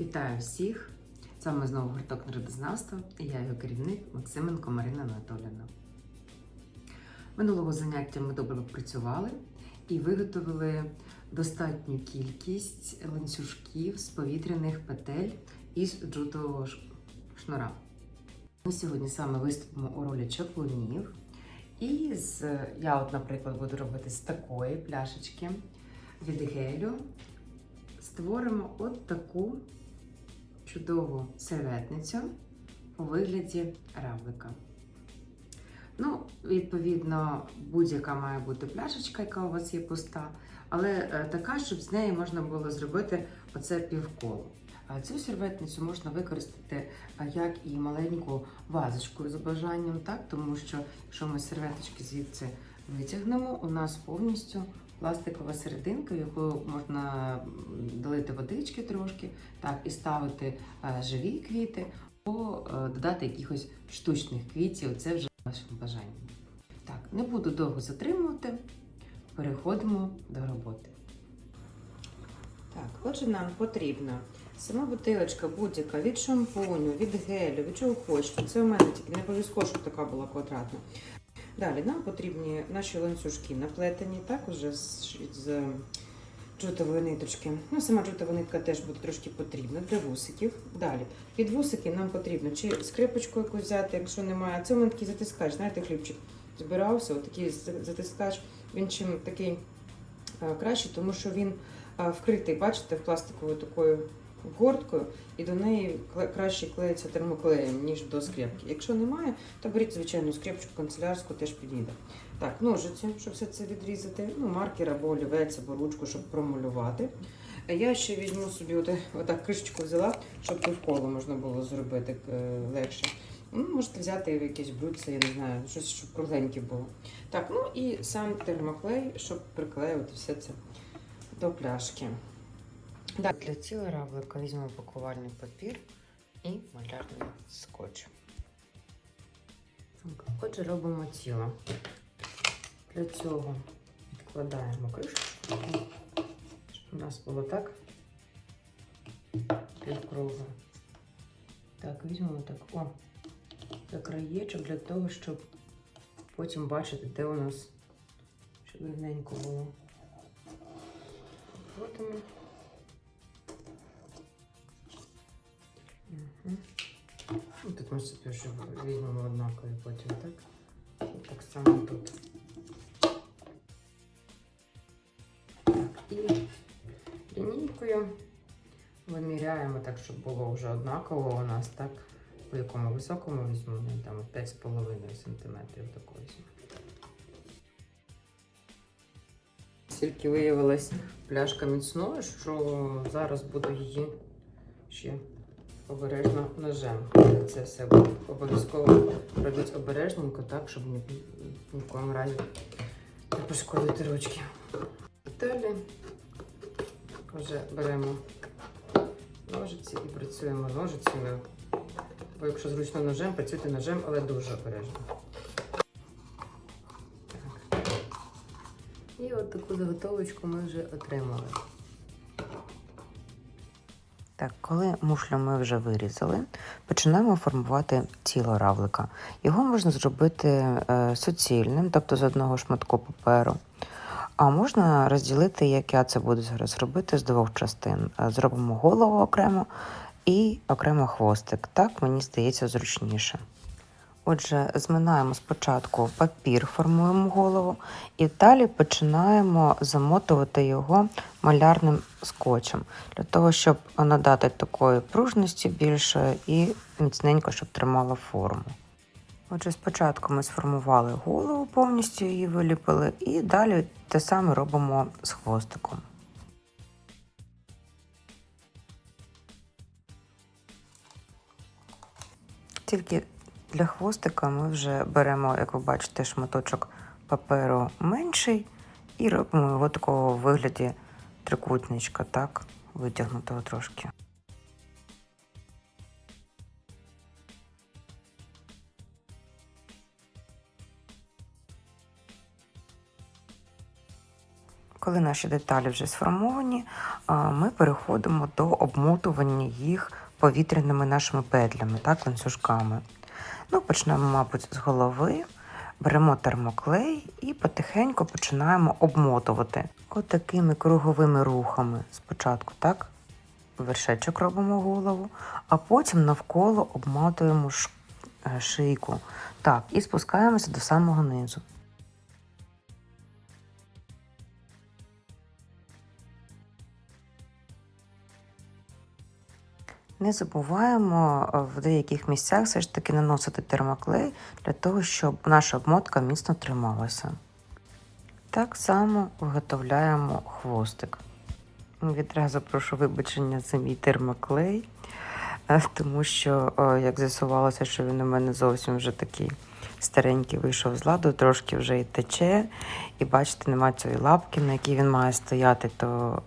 Вітаю всіх! З вами знову гурток народознавства і я його керівник Максименко Марина Анатоліївна. Минулого заняття ми добре попрацювали і виготовили достатню кількість ланцюжків з повітряних петель із джутового шнура. Ми сьогодні саме виступимо у ролі чаклунів. І з, я, от, наприклад, буду робити з такої пляшечки від гелю. Створимо от таку чудову серветницю у вигляді равлика. Ну, відповідно, будь-яка має бути пляшечка, яка у вас є пуста, але е, така, щоб з неї можна було зробити оце півколо. Цю серветницю можна використати е, як і маленьку вазочку за бажанням, так? тому що якщо ми серветочки звідси витягнемо, у нас повністю пластикова серединка, в яку можна долити водички трошки, так, і ставити е, живі квіти, або е, додати якихось штучних квітів. Це вже вашим бажанням. Так, не буду довго затримувати. Переходимо до роботи. Так, отже, нам потрібна сама бутилочка будь-яка від шампуню, від гелю, від чого хочете. Це у мене тільки не обов'язково, щоб така була квадратна. Далі нам потрібні наші ланцюжки наплетені, так, уже з, з джутової ниточки. Ну, сама джутова нитка теж буде трошки потрібна для вусиків. Далі, під вусики нам потрібно чи скрипочку якусь взяти, якщо немає. Це у мене такий затискач, знаєте, хлібчик збирався, отакий затискач. Він чим такий а, кращий, тому що він а, вкритий, бачите, в пластиковою такою горткою, і до неї краще клеїться термоклеєм, ніж до скрепки. Якщо немає, то беріть звичайну скрепочку канцелярську, теж підійде. Так, ножиці, щоб все це відрізати, ну, маркер або олівець, або ручку, щоб промалювати. Я ще візьму собі от, отак кришечку взяла, щоб півколо можна було зробити е, легше. Ну, можете взяти якесь блюдце, я не знаю, щось, щоб кругленьке було. Так, ну і сам термоклей, щоб приклеювати все це до пляшки. Так, для цього равлика візьмемо пакувальний папір і малярний скотч. Отже, робимо тіло. Для цього відкладаємо кришечку, щоб у нас було так півкруга. Так, візьмемо так, о, за краєчок для того, щоб потім бачити, де у нас, щоб рівненько було. Крутимо. Ну, ми собі вже візьмемо однакові потім, так? І так само тут. Так, і лінійкою виміряємо так, щоб було вже однаково у нас, так? По якому високому візьмемо, ну, там 5,5 см такої. Тільки виявилась пляшка міцною, що зараз буду її ще обережно ножем. Це все обов'язково робити обережненько, так, щоб ні, ні в коєму разі не пошкодити ручки. Далі вже беремо ножиці і працюємо ножицями. Бо якщо зручно ножем, працюйте ножем, але дуже обережно. І от таку заготовочку ми вже отримали. Так, коли мушлю ми вже вирізали, починаємо формувати тіло равлика. Його можна зробити е, суцільним, тобто з одного шматку паперу. А можна розділити, як я це буду зараз робити, з двох частин. Е, Зробимо голову окремо і окремо хвостик. Так мені здається зручніше. Отже, зминаємо спочатку папір, формуємо голову, і далі починаємо замотувати його малярним скотчем, для того, щоб надати такої пружності більше і міцненько, щоб тримала форму. Отже, спочатку ми сформували голову, повністю її виліпили, і далі те саме робимо з хвостиком. Тільки для хвостика ми вже беремо, як ви бачите, шматочок паперу менший і робимо його такого в вигляді трикутничка, так, витягнутого трошки. Коли наші деталі вже сформовані, ми переходимо до обмотування їх повітряними нашими петлями, так, ланцюжками. Ну, почнемо, мабуть, з голови, беремо термоклей і потихеньку починаємо обмотувати. От такими круговими рухами спочатку, так? Вершечок робимо голову, а потім навколо обмотуємо е, шийку. Так, і спускаємося до самого низу. Не забуваємо е, в деяких місцях все ж таки наносити термоклей для того, щоб наша обмотка міцно трималася. Так само виготовляємо хвостик. Відразу прошу вибачення за мій термоклей, тому що, е, як з'ясувалося, що він у мене зовсім вже такий старенький вийшов з ладу, трошки вже і тече. І бачите, немає цієї лапки, на якій він має стояти, то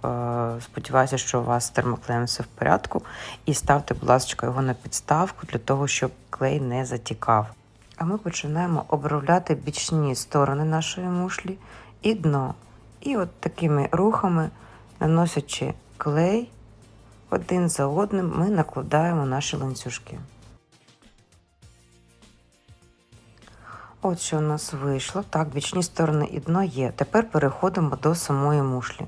е, сподіваюся, що у вас з термоклеєм все в порядку. І ставте, будь ласка, його на підставку для того, щоб клей не затікав. А ми починаємо обробляти бічні сторони нашої мушлі і дно. І от такими рухами, наносячи клей один за одним, ми накладаємо наші ланцюжки. От що у нас вийшло. Так, бічні сторони і дно є. Тепер переходимо до самої мушлі.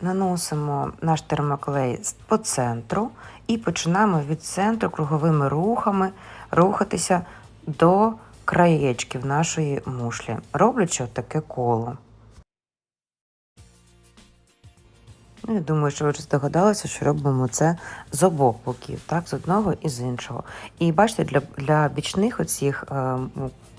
Наносимо наш термоклей по центру і починаємо від центру круговими рухами рухатися до краєчків нашої мушлі, роблячи таке коло. Ну, я думаю, що ви вже здогадалися, що робимо це з обох боків, так, з одного і з іншого. І бачите, для, для бічних оцих е,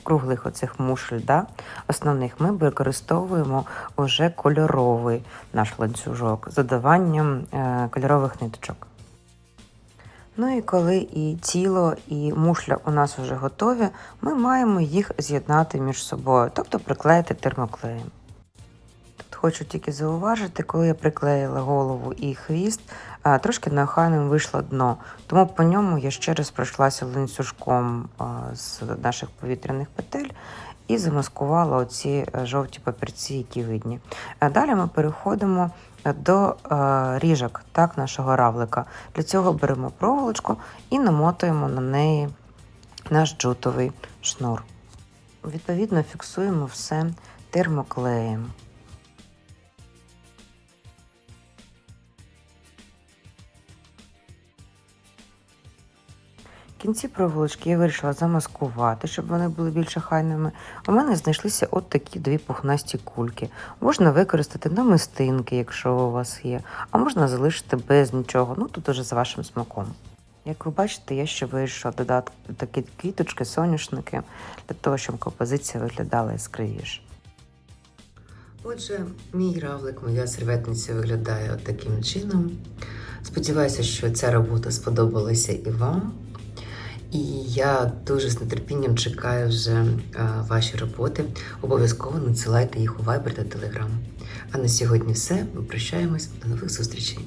круглих оцих мушель, да, основних, ми використовуємо вже кольоровий наш ланцюжок з додаванням е, кольорових ниточок. Ну і коли і тіло, і мушля у нас вже готові, ми маємо їх з'єднати між собою, тобто приклеїти термоклеєм. Хочу тільки зауважити, коли я приклеїла голову і хвіст, трошки неохайним вийшло дно. Тому по ньому я ще раз пройшлася ланцюжком з наших повітряних петель і замаскувала оці е, жовті папірці, які видні. Далі ми переходимо до е, ріжок так, нашого равлика. Для цього беремо проволочку і намотуємо на неї наш джутовий шнур. Відповідно, фіксуємо все термоклеєм. Кінці проволочки я вирішила замаскувати, щоб вони були більш охайними. У мене знайшлися от такі дві пухнасті кульки. Можна використати намистинки, якщо у вас є, а можна залишити без нічого. Ну тут уже за вашим смаком. Як ви бачите, я ще вирішила додати такі квіточки, соняшники, для того, щоб композиція виглядала яскравіше. Отже, мій равлик, моя серветниця виглядає таким чином. Сподіваюся, що ця робота сподобалася і вам. І я дуже з нетерпінням чекаю вже ваші роботи. Обов'язково надсилайте їх у Viber та Telegram. А на сьогодні все. Ми прощаємось. До нових зустрічей.